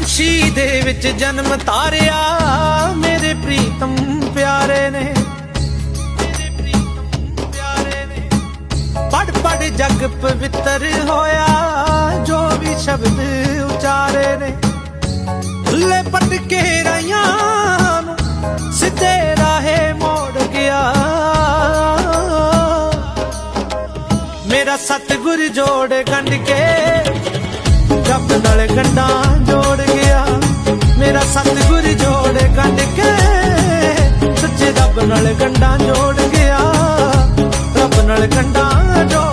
ਪੰਛੀ ਦੇ ਵਿੱਚ ਜਨਮ ਤਾਰਿਆ। ਮੇਰੇ ਪ੍ਰੀਤਮ ਪਿਆਰੇ ਨੇ। ਪੜ ਪੜ ਜਗ ਪਵਿੱਤਰ ਹੋਇਆ। ਜੋ ਵੀ ਸ਼ਬਦ ਉਚਾਰੇ ਨੇ। ਭੁੱਲੇ ਪਟ ਕੇ ਰਾਈਆਂ ਨੂੰ, ਸਿੱਧੇ ਰਾਹੇ ਮੋੜ ਗਿਆ ਮੇਰਾ ਸਤਿਗੁਰ ਜੋੜ ਗੰਢ ਕੇ, ਜਪ ਨਾਲ ਗੰਢਾਂ ਜੋੜ ਸਤਿਗੁਰ ਜੋੜ ਕੱਢ ਕੇ ਸੱਚੇ ਰੱਬ ਨਾਲ ਕੰਡਾ ਜੋੜ ਗਿਆ। ਰੱਬ ਨਾਲ ਕੰਡਾ ਜੋੜ